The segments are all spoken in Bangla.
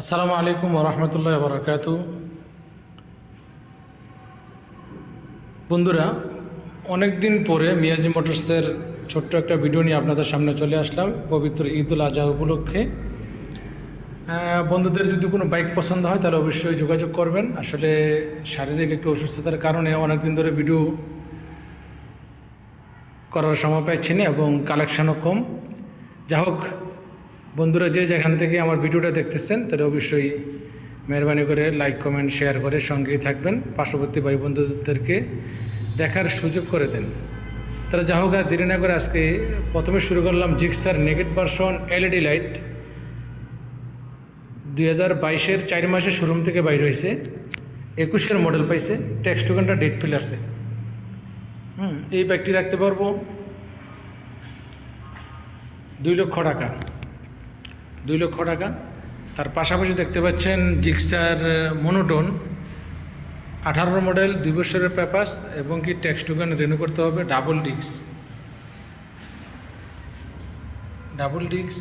আসসালামু আলাইকুম রহমতুল্লাহ বরকাত। বন্ধুরা অনেক দিন পরে মিয়াজি মোটরসের ছোট্ট একটা ভিডিও নিয়ে আপনাদের সামনে চলে আসলাম, পবিত্র ঈদ উল আজহা উপলক্ষে। বন্ধুদের যদি কোনো বাইক পছন্দ হয়, তাহলে অবশ্যই যোগাযোগ করবেন। আসলে শারীরিক একটু অসুস্থতার কারণে অনেক দিন ধরে ভিডিও করার সময় পাচ্ছি না এবং কালেকশানও কম। যা হোক বন্ধুরা যে যেখান থেকে আমার ভিডিওটা দেখতেছেন তাহলে অবশ্যই মেহরবানি করে লাইক কমেন্ট শেয়ার করে সঙ্গেই থাকবেন। পার্শ্ববর্তী ভাই বন্ধুদেরকে দেখার সুযোগ করে দেন। তাহলে যা হোক আর দেরি না করে আজকে প্রথমে শুরু করলাম Gixxer naked version LED light দুই হাজার বাইশের চার মাসের শোরুম থেকে বাইর হয়েছে। একুশের মডেল পাইছে। টেক্সট টোকেনটা ডেট ফিল আছে। হুম, এই ব্যাগটি রাখতে পারব। দুই লক্ষ টাকা। দুই লক্ষ টাকা। তার পাশাপাশি দেখতে পাচ্ছেন জিক্সার মনোটোন আঠারো মডেল, দুই বছরের পেপাস এবং কি ট্যাক্স টোকেন রেনু করতে হবে ডাবল ডিক্স ডাবল ডিক্স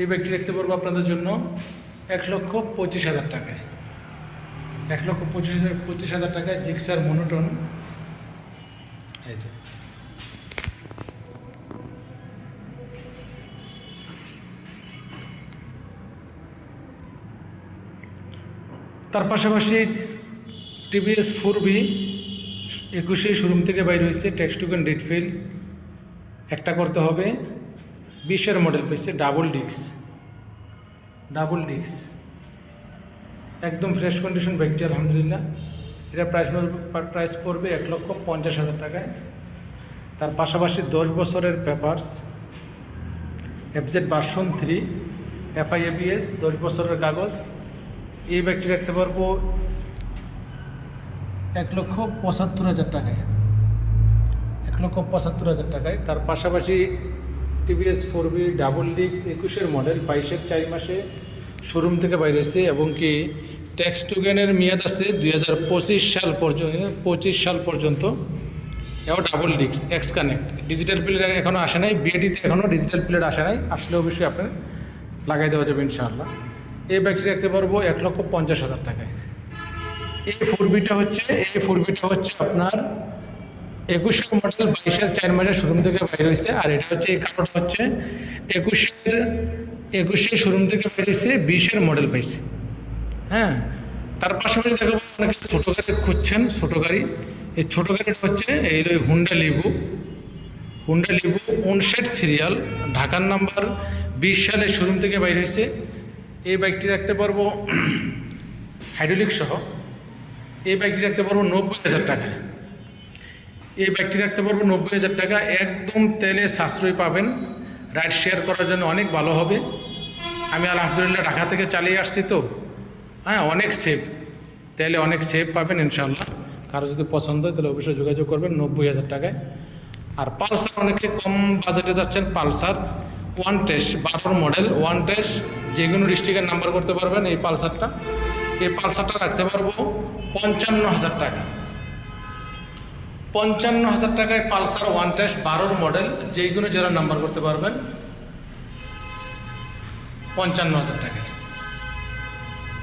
এই ব্যাগটি দেখতে পারব আপনাদের জন্য এক লক্ষ পঁচিশ হাজার টাকায়। এক লক্ষ পঁচিশ হাজার পঁচিশ হাজার টাকায় জিক্সার মনোটোন এই যে। তার পাশাপাশি টিভিএস ফোর বি একুশে শোরুম থেকে বাইর হয়েছে টেক্সট টুকেন ডেট ফিল একটা করতে হবে। বিশের মডেল পেয়েছে ডাবল ডিক্স ডাবল ডিক্স একদম ফ্রেশ কন্ডিশন বাইকটি আলহামদুলিল্লাহ। এটা প্রাইস প্রাইস পড়বে এক লক্ষ পঞ্চাশ হাজার টাকায়। তার পাশাপাশি দশ বছরের papers FZ version three FI ABS দশ বছরের কাগজ। এই ব্যাগটি রাখতে পারব এক লক্ষ পঁচাত্তর হাজার টাকায়। এক লক্ষ পঁচাত্তর হাজার টাকায়। তার পাশাপাশি টিভিএস ফোর বি ডাবল ডিক্স একুশের মডেল, বাইশের চার মাসে শোরুম থেকে বাইরে এসে এবং কি ট্যাক্স টুগেনের মেয়াদ আছে দুই হাজার পঁচিশ সাল পর্যন্ত, পঁচিশ সাল পর্যন্ত। এও ডাবল ডিক্স এক্স কানেক্ট। ডিজিটাল প্লেট এখনও আসে নাই বিএটিতে এখনও ডিজিটাল প্লেট আসে নাই। আসলে অবশ্যই আপনার লাগাই দেওয়া যাবে ইনশাআল্লাহ। এই ব্যাগটি রাখতে পারব এক লক্ষ পঞ্চাশ হাজার টাকায়। এই ফোর বিটা হচ্ছে, এই ফোর বিটা হচ্ছে আপনার একুশের মডেল বাইশের চার মাসের শোরুম থেকে বাইর হয়েছে। আর এটা হচ্ছে, এই কালোটা হচ্ছে একুশের একুশের শোরুম থেকে বাইর হয়েছে, বিশের মডেল পাইছে। হ্যাঁ তার পাশাপাশি দেখাবো, অনেকে ছোটো গাড়ি খুঁজছেন, ছোটো গাড়ি। এই ছোটো গাড়িটা হচ্ছে, এই হুন্ডা লিবু হুন্ডা লিবু উনষাট সিরিয়াল ঢাকার নাম্বার বিশ সালে শোরুম থেকে বাইর হয়েছে। এই বাইকটি রাখতে পারব হাইড্রোলিক সহ। এই বাইকটি রাখতে পারব নব্বই হাজার টাকা। এই বাইকটি রাখতে পারব নব্বই হাজার টাকা। একদম তেলে সাশ্রয় পাবেন। রাইড শেয়ার করার জন্য অনেক ভালো হবে। আমি আলহামদুলিল্লাহ ঢাকা থেকে চালিয়ে আসছি তো। হ্যাঁ অনেক সেফ তাহলে অনেক সেফ পাবেন ইনশাল্লাহ কারও যদি পছন্দ হয় তাহলে অবশ্যই যোগাযোগ করবেন নব্বই হাজার টাকায়। আর পালসার অনেকে কম বাজেটে যাচ্ছেন, পালসার। ওয়ান টেস্ট বারোর মডেল ওয়ান টেস্ট যে কোনো ডিস্ট্রিক্টের নাম্বার করতে পারবেন এই পালসারটা। এই পালসারটা রাখতে পারব পঞ্চান্ন হাজার টাকা। পঞ্চান্ন হাজার টাকায় পালসার ওয়ান টেস্ট বারোর মডেল যেই কোনো জেলার নাম্বার করতে পারবেন। পঞ্চান্ন হাজার টাকায়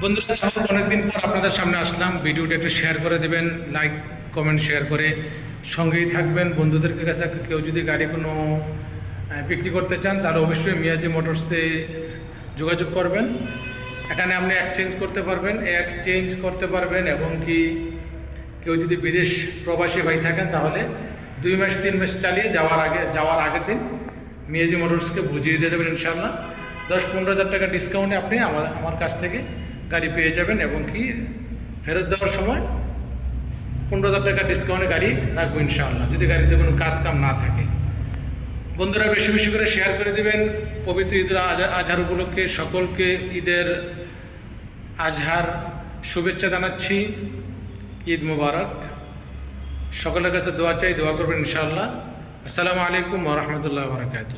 বন্ধুরা যখন অনেকদিন পর আপনাদের সামনে আসলাম। ভিডিওটা একটু শেয়ার করে দেবেন লাইক কমেন্ট শেয়ার করে সঙ্গেই থাকবেন। বন্ধুদের কাছে কেউ যদি গাড়ি কোনো বিক্রি করতে চান, তাহলে অবশ্যই মিয়াজি মোটরসে যোগাযোগ করবেন। এখানে আপনি এক্সচেঞ্জ করতে পারবেন এক্সচেঞ্জ করতে পারবেন এবং কি কেউ যদি বিদেশ প্রবাসী ভাই থাকেন, তাহলে দুই মাস, তিন মাস চালিয়ে যাওয়ার আগে, যাওয়ার আগের দিন মিয়াজি মোটরসকে বুঝিয়ে দিয়ে যাবেন ইনশাল্লাহ দশ পনেরো হাজার টাকা ডিসকাউন্টে আপনি আমার আমার কাছ থেকে গাড়ি পেয়ে যাবেন এবং কি ফেরত দেওয়ার সময় পনেরো হাজার টাকা ডিসকাউন্টে গাড়ি রাখব ইনশাআল্লাহ, যদি গাড়িতে কোনো কাজ কাম না থাকে। বন্ধুরা বেশি বেশি করে শেয়ার করে দিবেন। পবিত্র ঈদের আজহার উপলক্ষে সকলকে ঈদের আজহার শুভেচ্ছা জানাচ্ছি। ঈদ মুবারক। সকলের কাছে দোয়া চাই, দোয়া করবেন ইনশাআল্লাহ। আসসালামু আলাইকুম ওরহমতুল্লাহ বরকাত